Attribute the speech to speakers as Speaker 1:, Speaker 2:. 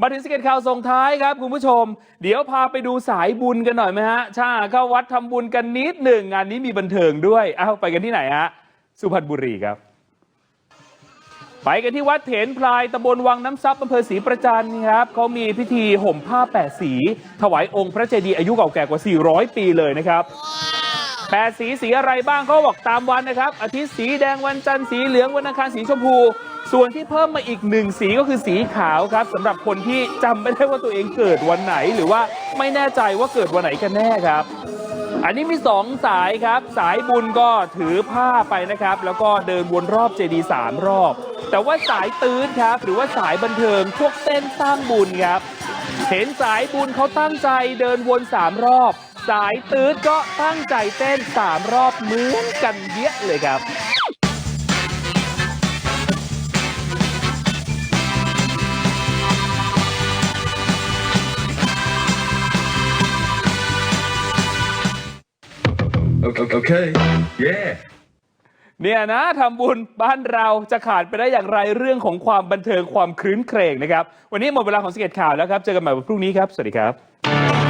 Speaker 1: มาถึงสเก็ตข่าวส่งท้ายครับคุณผู้ชม เดี๋ยวพาไปดูสายบุญกันหน่อยไหมฮะช่าเข้าวัดทำบุญกันนิดหนึ่งงานนี้มีบันเทิงด้วยเอ้าไปกันที่ไหนฮะสุพรรณบุรีครับ ไปกันที่วัดเถนพลายตำบลวังน้ำซับอำเภอศรีประจันครับเขามีพิธีห่มผ้าแปดสี ถวายองค์พระเจดีย์อายุเก่าแก่กว่า 400 ปีเลยนะครับ แปดสีสีอะไรบ้างเขาบอกตามวันนะครับ อาทิตย์สีแดงวันจันทร์สีเหลืองวันอังคารสีชมพู ส่วนที่เพิ่มมาอีกหนึ่งสีก็คือสีขาวครับสำหรับคนที่จำไม่ได้ว่าตัวเองเกิดวันไหน หรือว่าไม่แน่ใจว่าเกิดวันไหนกันแน่ครับ อันนี้มีสองสายครับ สายบุญก็ถือผ้าไปนะครับ แล้วก็เดินวนรอบเจดีย์สามรอบ แต่ว่าสายตื้นครับ หรือว่าสายบันเทิงพวกเต้นสร้างบุญครับ เห็นสายบุญเขาตั้งใจเดินวนสามรอบ สายตืดก็ตั้งใจเต้นสามรอบเหมือนกันเยอะเลยครับ
Speaker 2: Okay, okay. yeah.
Speaker 1: เนี่ยนะทำบุญบ้านเราจะขาดไปได้อย่างไรเรื่องของความบันเทิงความคลื้นเครงนะครับ วันนี้หมดเวลาของสเก็ตข่าวแล้วครับ เจอกันใหม่วันพรุ่งนี้ครับ สวัสดีครับ